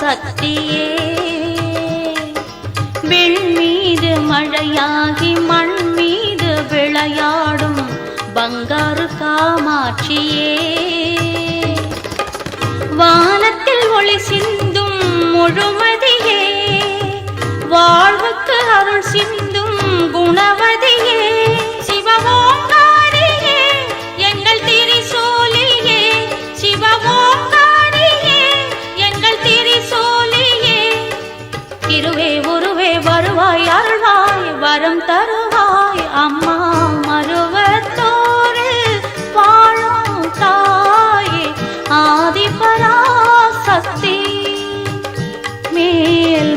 சக்தியே. விண் மீது மழையாகி மண் மீது விளையாடும் பங்காறு காமாட்சியே. வானத்தில் ஒளி சிந்தும் முழுமதியே. வாழ்வுக்கு அருள் சிந்தும் குணவதி இருவே உருவே வருவாய் அருள்வாய் வரம் தருவாய். அம்மா மருவத்தோடு வாழும் தாயே ஆதிபரா சக்தி மேல்